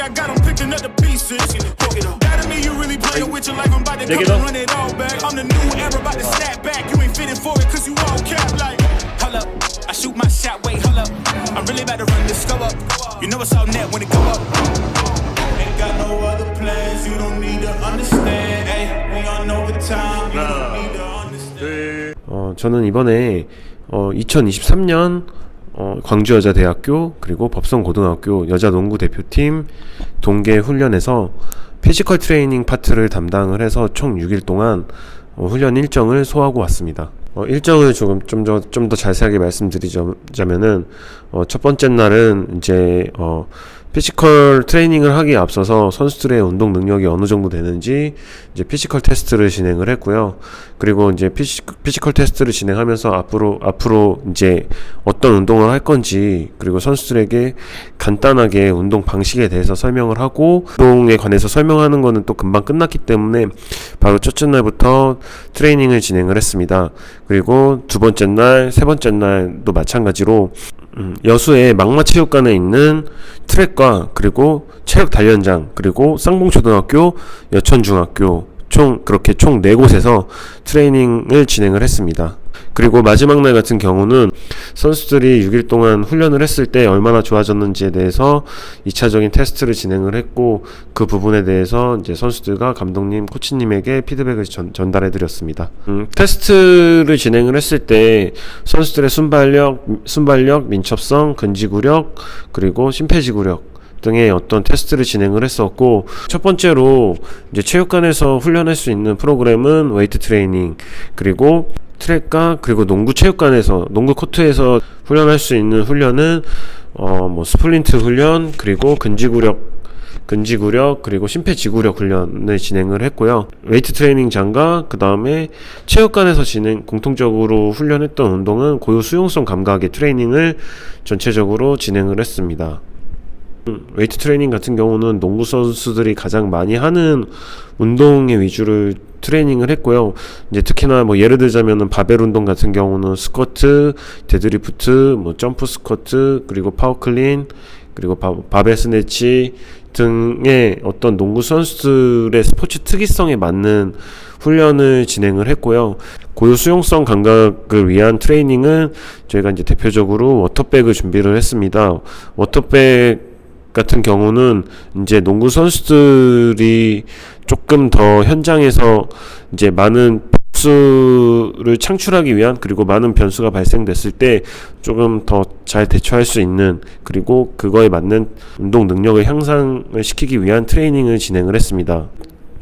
I got 'em picking up the pieces. That to me, you really playing with your life. I'm about to Take come it and run it all back. I'm the new era, about to snap back. You ain't fitting for it, cause you all cap like. Hold up, I shoot my shot, wait, hold up. I'm really about to run this go up. You know it's all net when it go up. Ain't got no other plans, you don't need to understand. Ay, we on overtime, you don't need to understand. 어, 저는 이번에 어, 2023년 어, 광주여자대학교 그리고 법성고등학교 여자농구 대표팀 동계 훈련에서 피지컬 트레이닝 파트를 담당을 해서 총 6일 동안 어, 훈련 일정을 소화하고 왔습니다. 어, 일정을 조금 좀 더 좀 더 자세하게 말씀드리자면은 어, 첫 번째 날은 이제 어, 피지컬 트레이닝을 하기에 앞서서 선수들의 운동 능력이 어느 정도 되는지 이제 피지컬 테스트를 진행을 했고요. 그리고 이제 피지, 피지컬 테스트를 진행하면서 앞으로 앞으로 이제 어떤 운동을 할 건지 그리고 선수들에게 간단하게 운동 방식에 대해서 설명을 하고 운동에 관해서 설명하는 거는 또 금방 끝났기 때문에 바로 첫째 날부터 트레이닝을 진행을 했습니다. 그리고 두 번째 날, 세 번째 날도 마찬가지로 음, 여수의 막마체육관에 있는 트랙과 그리고 체력 단련장 그리고 쌍봉초등학교 여천중학교 총 그렇게 총 네 곳에서 트레이닝을 진행을 했습니다. 그리고 마지막 날 같은 경우는 선수들이 6일 동안 훈련을 했을 때 얼마나 좋아졌는지에 대해서 2차적인 테스트를 진행을 했고 그 부분에 대해서 이제 선수들과 감독님, 코치님에게 피드백을 전, 전달해 드렸습니다. 음, 테스트를 진행을 했을 때 선수들의 순발력, 순발력, 민첩성, 근지구력, 그리고 심폐지구력 등의 어떤 테스트를 진행을 했었고 첫 번째로 이제 체육관에서 훈련할 수 있는 프로그램은 웨이트 트레이닝 그리고 트랙과 그리고 농구 체육관에서 농구 코트에서 훈련할 수 있는 훈련은 어 뭐 스플린트 훈련 그리고 근지구력 근지구력 그리고 심폐지구력 훈련을 진행을 했고요. 웨이트 트레이닝장과 그 다음에 체육관에서 진행 공통적으로 훈련했던 운동은 고유 수용성 감각의 트레이닝을 전체적으로 진행을 했습니다. 음, 웨이트 트레이닝 같은 경우는 농구 선수들이 가장 많이 하는 운동의 위주를 트레이닝을 했고요. 이제 특히나 뭐 예를 들자면은 바벨 운동 같은 경우는 스쿼트, 데드리프트, 뭐 점프 스쿼트, 그리고 파워 클린, 그리고 바, 바벨 스네치 등의 어떤 농구 선수들의 스포츠 특이성에 맞는 훈련을 진행을 했고요. 고유 수용성 감각을 위한 트레이닝은 저희가 이제 대표적으로 워터백을 준비를 했습니다. 워터백 같은 경우는 이제 농구 선수들이 조금 더 현장에서 이제 많은 변수를 창출하기 위한 그리고 많은 변수가 발생됐을 때 조금 더 잘 대처할 수 있는 그리고 그거에 맞는 운동 능력을 향상을 시키기 위한 트레이닝을 진행을 했습니다.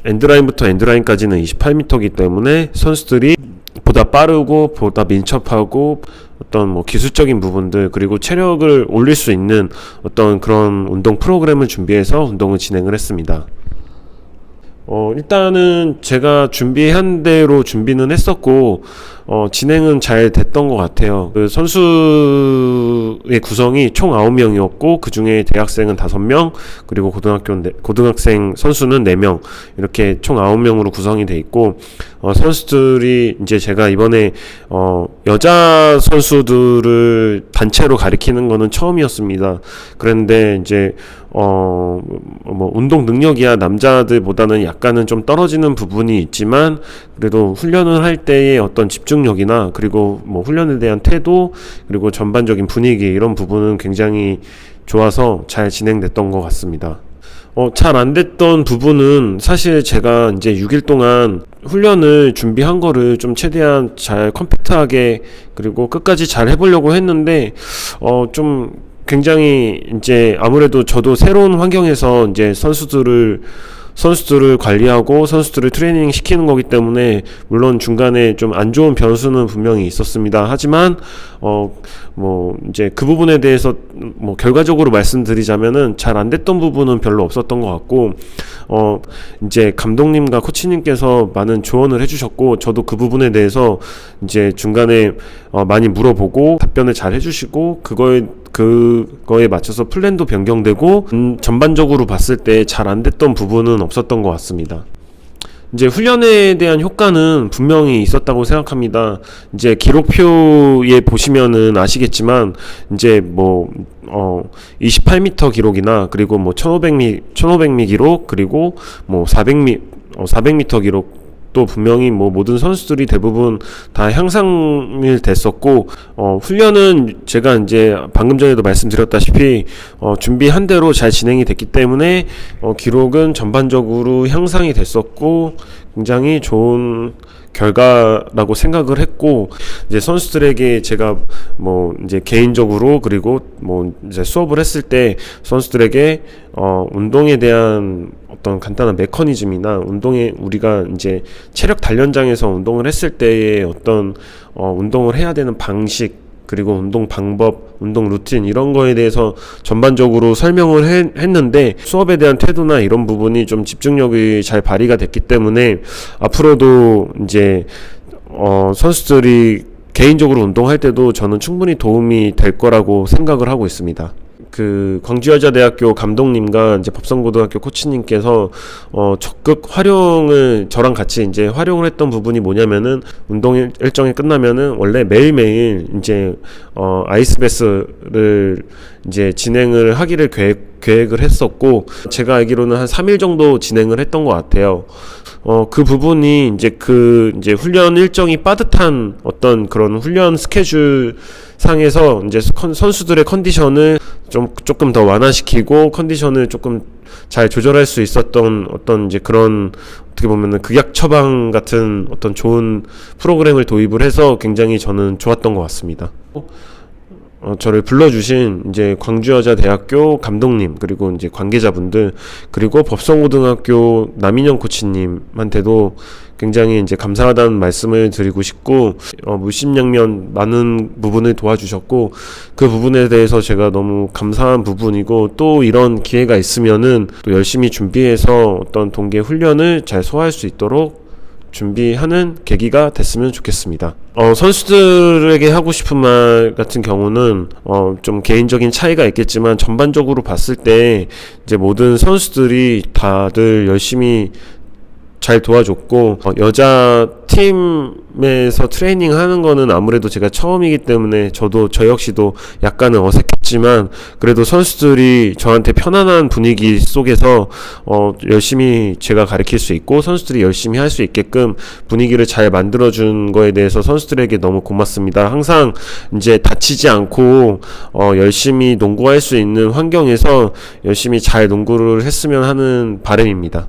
엔드라인부터 엔드라인까지는 28m이기 때문에 선수들이 보다 빠르고 보다 민첩하고 어떤 뭐 기술적인 부분들 그리고 체력을 올릴 수 있는 어떤 그런 운동 프로그램을 준비해서 운동을 진행을 했습니다. 어, 일단은 제가 준비한 대로 준비는 했었고, 어, 진행은 잘 됐던 것 같아요. 그 선수의 구성이 총 9명이었고, 그 중에 대학생은 5명, 그리고 고등학교, 네, 고등학생 선수는 4명, 이렇게 총 9명으로 구성이 돼 있고, 어, 선수들이 이제 제가 이번에, 어, 여자 선수들을 단체로 가리키는 거는 처음이었습니다. 그런데 이제, 어, 뭐, 운동 능력이야 남자들보다는 약간은 좀 떨어지는 부분이 있지만, 그래도 훈련을 할 때의 어떤 집중 력이나, 그리고 뭐 훈련에 대한 태도, 그리고 전반적인 분위기, 이런 부분은 굉장히 좋아서 잘 진행됐던 것 같습니다. 어, 잘 안 됐던 부분은 사실 제가 이제 6일 동안 훈련을 준비한 거를 좀 최대한 잘 컴팩트하게 그리고 끝까지 잘 해보려고 했는데, 어, 좀 굉장히 이제 아무래도 저도 새로운 환경에서 이제 선수들을 선수들을 관리하고 선수들을 트레이닝 시키는 거기 때문에 물론 중간에 좀 안 좋은 변수는 분명히 있었습니다. 하지만 어 뭐 이제 그 부분에 대해서 뭐 결과적으로 말씀드리자면은 잘 안 됐던 부분은 별로 없었던 것 같고 어 이제 감독님과 코치님께서 많은 조언을 해주셨고 저도 그 부분에 대해서 이제 중간에 어 많이 물어보고 답변을 잘 해주시고 그거에 그거에 맞춰서 플랜도 변경되고 음, 전반적으로 봤을 때 잘 안 됐던 부분은 없었던 것 같습니다. 이제 훈련에 대한 효과는 분명히 있었다고 생각합니다. 이제 기록표에 보시면은 아시겠지만 이제 뭐 어 28m 기록이나 그리고 뭐 1500미 1500미 기록 그리고 뭐 400미 어 400m 기록 또 분명히 뭐 모든 선수들이 대부분 다 향상이 됐었고 어 훈련은 제가 이제 방금 전에도 말씀드렸다시피 어 준비한 대로 잘 진행이 됐기 때문에 어 기록은 전반적으로 향상이 됐었고 굉장히 좋은 결과라고 생각을 했고 이제 선수들에게 제가 뭐 이제 개인적으로 그리고 뭐 이제 수업을 했을 때 선수들에게 어 운동에 대한 어떤 간단한 메커니즘이나 운동에 우리가 이제 체력 단련장에서 운동을 했을 때의 어떤 어 운동을 해야 되는 방식 그리고 운동 방법, 운동 루틴 이런 거에 대해서 전반적으로 설명을 해- 했는데 수업에 대한 태도나 이런 부분이 좀 집중력이 잘 발휘가 됐기 때문에 앞으로도 이제 어 선수들이 개인적으로 운동할 때도 저는 충분히 도움이 될 거라고 생각을 하고 있습니다. 그 광주여자대학교 감독님과 이제 법성고등학교 코치님께서 어 적극 활용을 저랑 같이 이제 활용을 했던 부분이 뭐냐면은 운동 일- 일정이 끝나면은 원래 매일매일 이제 어 아이스베스를 이제 진행을 하기를 계획, 계획을 했었고 제가 알기로는 한 3일 정도 진행을 했던 것 같아요. 어, 그 부분이 이제 그 이제 훈련 일정이 빠듯한 어떤 그런 훈련 스케줄 상에서 이제 컨- 선수들의 컨디션을 좀 조금 더 완화시키고 컨디션을 조금 잘 조절할 수 있었던 어떤 이제 그런 어떻게 보면은 극약 처방 같은 어떤 좋은 프로그램을 도입을 해서 굉장히 저는 좋았던 것 같습니다. 어, 저를 불러주신 이제 광주여자대학교 감독님 그리고 이제 관계자분들 그리고 법성고등학교 남인영 코치님한테도 굉장히 이제 감사하다는 말씀을 드리고 싶고 어, 물심양면 많은 부분을 도와주셨고 그 부분에 대해서 제가 너무 감사한 부분이고 또 이런 기회가 있으면은 또 열심히 준비해서 어떤 동계 훈련을 잘 소화할 수 있도록 준비하는 계기가 됐으면 좋겠습니다. 어, 선수들에게 하고 싶은 말 같은 경우는 어, 좀 개인적인 차이가 있겠지만 전반적으로 봤을 때 이제 모든 선수들이 다들 열심히 잘 도와줬고 어, 여자 팀 에서 트레이닝 하는 거는 아무래도 제가 처음이기 때문에 저도 저 역시도 약간은 어색했지만 그래도 선수들이 저한테 편안한 분위기 속에서 어, 열심히 제가 가르칠 수 있고 선수들이 열심히 할 수 있게끔 분위기를 잘 만들어 준 거에 대해서 선수들에게 너무 고맙습니다. 항상 이제 다치지 않고 어, 열심히 농구할 수 있는 환경에서 열심히 잘 농구를 했으면 하는 바람입니다.